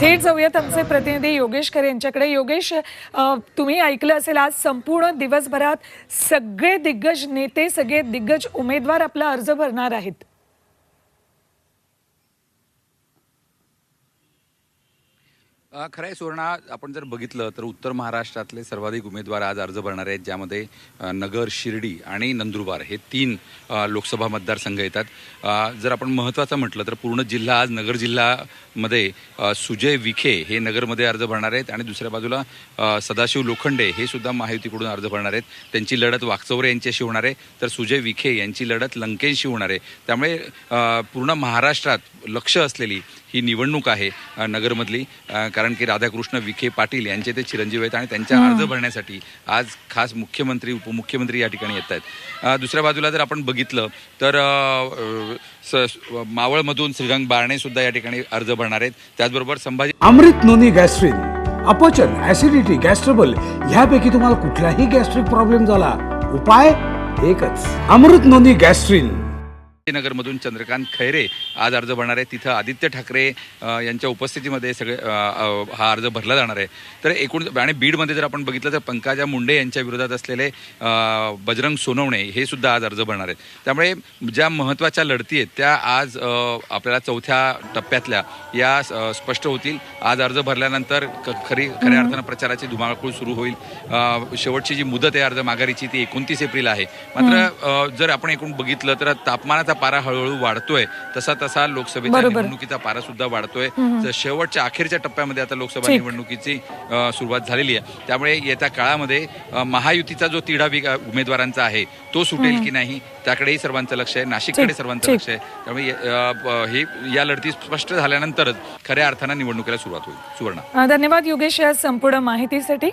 थेट जाऊयात आमचे प्रतिनिधी योगेश खरे यांच्याकडे. योगेश तुम्ही ऐकलं असेल आज संपूर्ण दिवसभरात सगळे दिग्गज नेते सगळे दिग्गज उमेदवार आपला अर्ज भरणार आहेत. खरंय खरं सुवर्णा आपण जर बघितलं तर उत्तर महाराष्ट्रातले सर्वाधिक उमेदवार आज अर्ज भरणार आहेत ज्यामध्ये नगर शिर्डी आणि नंदुरबार हे तीन लोकसभा मतदारसंघ येतात. जर आपण महत्त्वाचं म्हटलं तर पूर्ण जिल्हा आज नगर जिल्ह्यामध्ये सुजय विखे हे नगरमध्ये अर्ज भरणार आहेत आणि दुसऱ्या बाजूला सदाशिव लोखंडे हे सुद्धा महायुतीकडून अर्ज भरणार आहेत. त्यांची लढत वाकचौरे यांच्याशी होणार आहे तर सुजय विखे यांची लढत लंकेशी होणार आहे. त्यामुळे पूर्ण महाराष्ट्रात लक्ष असलेली ही निवडणूक आहे नगरमधली कारण की राधाकृष्ण विखे पाटील यांचे ते चिरंजीव आहेत आणि त्यांच्या अर्ज भरण्यासाठी आज खास मुख्यमंत्री उपमुख्यमंत्री या ठिकाणी येत आहेत दुसऱ्या बाजूला जर आपण बघितलं तर मावळमधून श्रीरंग बारणे सुद्धा या ठिकाणी अर्ज भरणार आहेत. त्याचबरोबर संभाजी अमृत नोनी गॅस्ट्रिन अपचन ऍसिडिटी गॅस्ट्रबल ह्यापैकी तुम्हाला कुठलाही गॅस्ट्रिक प्रॉब्लेम झाला उपाय एकच. Amrut noni gastrin. नगरमधून चंद्रकांत खैरे आज अर्ज भरणार आहे तिथं आदित्य ठाकरे यांच्या उपस्थितीमध्ये सगळे हा अर्ज भरला जाणार आहे. तर एकूण आणि बीडमध्ये जर आपण बघितलं तर पंकजा मुंडे यांच्या विरोधात असलेले बजरंग सोनवणे हे सुद्धा आज अर्ज भरणार आहेत. त्यामुळे ज्या महत्त्वाच्या लढती आहेत त्या आज आपल्याला चौथ्या टप्प्यातल्या या स्पष्ट होतील. आज अर्ज भरल्यानंतर खरी खऱ्या अर्थानं प्रचाराची धुमाकूळ सुरू होईल. शेवटची जी मुदत आहे अर्ज माघारीची ती एकोणतीस एप्रिल आहे. मात्र जर आपण एकूण बघितलं तर तापमानाचा पारा हळूहळू वाढतोय. तसा तसा लोकसभेच्या. निवडणुकीचा पारा सुद्धा वाढतोय. तर शेवटच्या अखेरच्या टप्प्यामध्ये आता लोकसभा. निवडणुकीची सुरुवात झालेली आहे. त्यामुळे येत्या काळामध्ये महायुतीचा जो तिढा उमेदवारांचा आहे तो सुटेल की नाही त्याकडेही सर्वांचं लक्ष आहे. नाशिककडे सर्वांचं. लक्ष आहे. त्यामुळे हे या लढती स्पष्ट झाल्यानंतरच खऱ्या अर्थानं निवडणुकीला सुरुवात होईल. सुवर्ण. धन्यवाद योगेश या संपूर्ण माहितीसाठी.